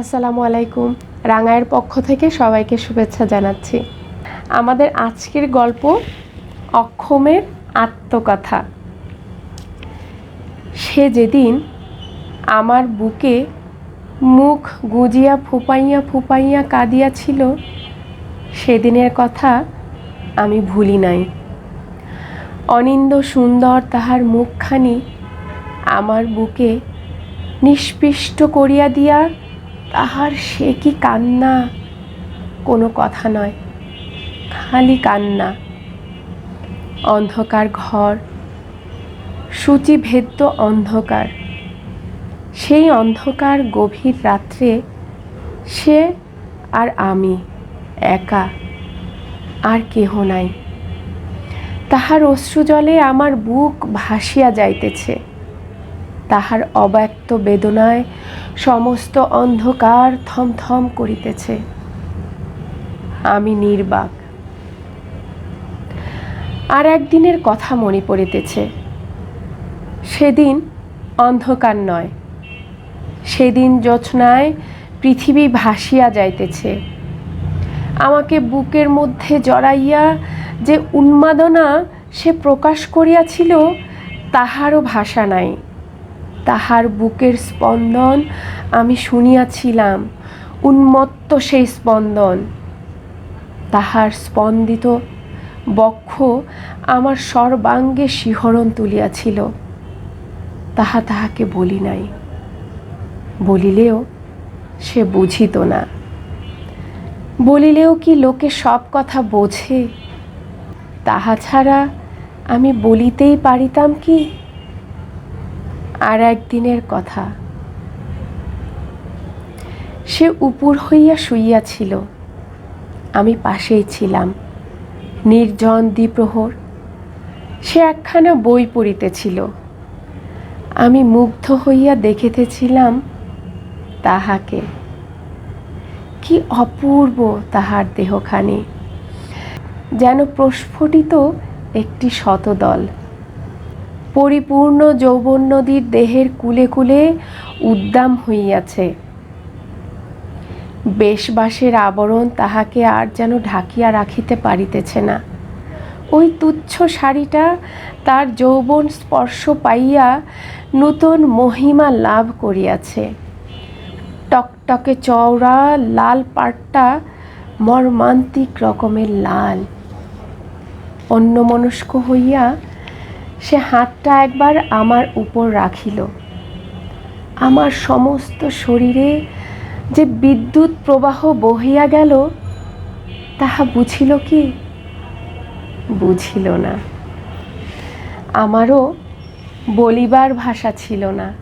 আসসালামু আলাইকুম। রাঙায়ের পক্ষ থেকে সবাইকে শুভেচ্ছা জানাচ্ছি। আমাদের আজকের গল্প অক্ষমের আত্মকথা। সে যেদিন আমার বুকে মুখ গুজিয়া ফুপাইয়া ফুপাইয়া কাঁদিয়াছিল, সেদিনের কথা আমি ভুলি নাই। অনিন্দ সুন্দর তাহার মুখখানি আমার বুকে নিষ্পিষ্ট করিয়া দিয়া তাহার সে কি কান্না? কোনো কথা নয়, খালি কান্না। অন্ধকার ঘর, সূচিভেদ্য অন্ধকার। সেই অন্ধকার গভীর রাত্রে সে আর আমি একা, আর কেহ নাই। তাহার অশ্রুজলে আমার বুক ভাসিয়া যাইতেছে। তাহার অব্যক্ত বেদনায় সমস্ত অন্ধকার থমথম করিতেছে। আমি নির্বাক। আর একদিনের কথা মনে পড়িতেছে। সেদিন অন্ধকার নয়। সেদিন জোছনায় পৃথিবী ভাসিয়া যাইতেছে। আমাকে বুকের মধ্যে জড়াইয়া যে উন্মাদনা সে প্রকাশ করিয়াছিল, তাহারও ভাষা নাই। তাহার বুকের স্পন্দন আমি শুনিয়াছিলাম, উন্মত্ত সেই স্পন্দন। তাহার স্পন্দিত বক্ষ আমার সর্বাঙ্গে শিহরণ তুলিয়াছিল। তাহা তাহাকে বলি নাই। বলিলেও সে বুঝিত না। বলিলেও কি লোকে সব কথা বোঝে? তাহা ছাড়া আমি বলিতেই পারিতাম কি? আর একদিনের কথা। সে উপুর হইয়া শুইয়াছিল আমি পাশেই ছিলাম, নির্জন দ্বিপ্রহর। সে একখানা বই পড়িতেছিল। আমি মুগ্ধ হইয়া দেখিতেছিলাম তাহাকে। কি অপূর্ব তাহার দেহখানি, যেন প্রস্ফুটিত একটি শতদল। পরিপূর্ণ যৌবন নদীর দেহের কুলে কুলে উদ্দাম হইয়াছে। বেশবাসের আবরণ তাহাকে আর যেন ঢাকিয়া রাখিতে পারিতেছে না। ওই তুচ্ছ শাড়িটা তার যৌবন স্পর্শ পাইয়া নূতন মহিমা লাভ করিয়াছে। টকটকে চওড়া লাল পাটটা মর্মান্তিক রকমের লাল। অন্যমনস্ক হইয়া সে হাতটা একবার আমার উপর রাখিল। আমার সমস্ত শরীরে যে বিদ্যুৎ প্রবাহ বহিয়া গেল, তাহা বুঝিল কি? বুঝিল না। আমারও বলিবার ভাষা ছিল না।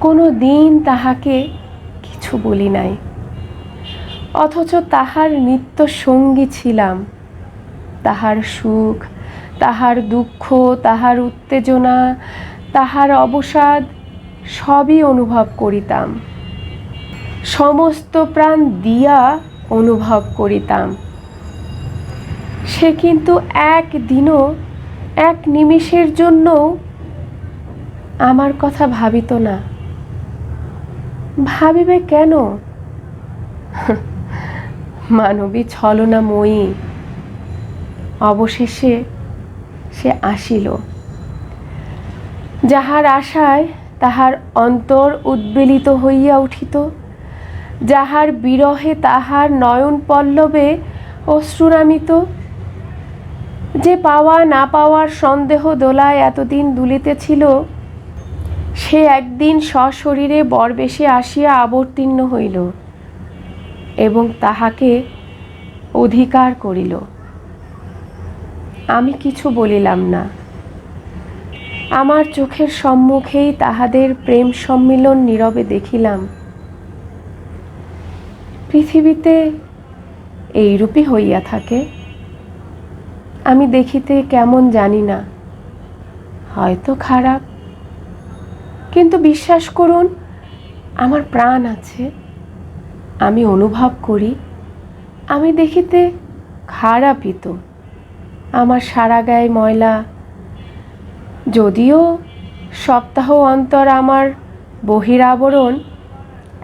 কোনো দিন তাহাকে কিছু বলি নাই। অথচ তাহার নিত্য সঙ্গী ছিলাম। তাহার সুখ তাহার দুঃখ, তাহার উত্তেজনা, তাহার অবসাদ সবই অনুভব করিতাম। সমস্ত প্রাণ দিয়া অনুভব করিতাম। সে কিন্তু একদিনও, এক নিমিষের জন্য আমার কথা ভাবিত না। ভাবিবে কেন? মানবী ছলনাময়ী। অবশেষে সে আসিল। যাহার আশায় তাহার অন্তর উদ্বেলিত হইয়া উঠিত, যাহার বিরহে তাহার নয়ন পল্লবে অশ্রুরামিত যে পাওয়া না পাওয়ার সন্দেহ দোলায় এতদিন দুলিতেছিল, সে একদিন সশরীরে বরবেশে আসিয়া আবর্তীর্ণ হইল এবং তাহাকে অধিকার করিল। আমি কিছু বলিলাম না। আমার চোখের সম্মুখেই তাহাদের প্রেম সম্মিলন নীরবে দেখিলাম। পৃথিবীতে এইরূপই হইয়া থাকে। আমি দেখিতে কেমন জানি না। হয়তো খারাপ। কিন্তু বিশ্বাস করুন, আমার প্রাণ আছে। আমি অনুভব করি, আমি দেখিতে খারাপই তো। আমার সারা গায়ে ময়লা। যদিও সপ্তাহ অন্তর আমার বহিরাবরণ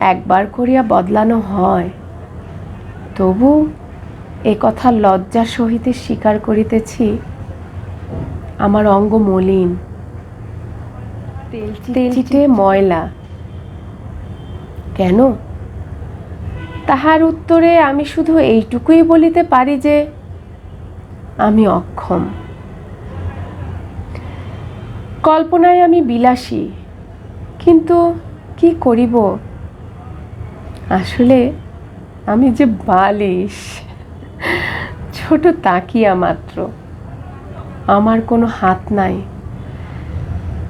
একবার করিয়া বদলানো হয় তবু এ কথা লজ্জার সহিতে স্বীকার করিতেছি আমার অঙ্গ মলিন। তেলচিটে ময়লা। কেন? তাহার উত্তরে আমি শুধু এইটুকুই বলিতে পারি যে আমি অক্ষম। কল্পনায় আমি বিলাসী, কিন্তু কি করিব? আসলে আমি যে বালিশ, ছোট তাকিয়া মাত্র। আমার কোনো হাত নাই।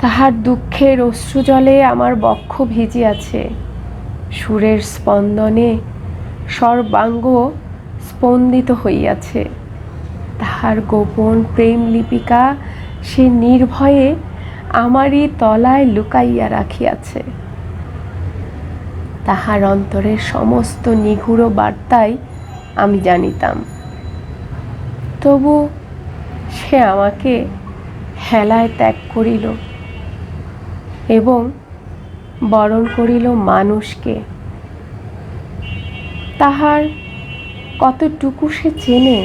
তাহার দুঃখের অশ্রুজলে আমার বক্ষ ভিজিয়াছে। সুরের স্পন্দনে সর্বাঙ্গ স্পন্দিত হইয়াছে। তাহার গোপন প্রেম লিপিকা সে নির্ভয়ে আমারই তলায় লুকাইয়া রাখিয়াছে। তাহার অন্তরের সমস্ত নিগূঢ় বার্তাই আমি জানিতাম। তবু সে আমাকে হেলায় ত্যাগ করিল এবং বরণ করিল মানুষকে। তাহার কতটুকু সে চেনে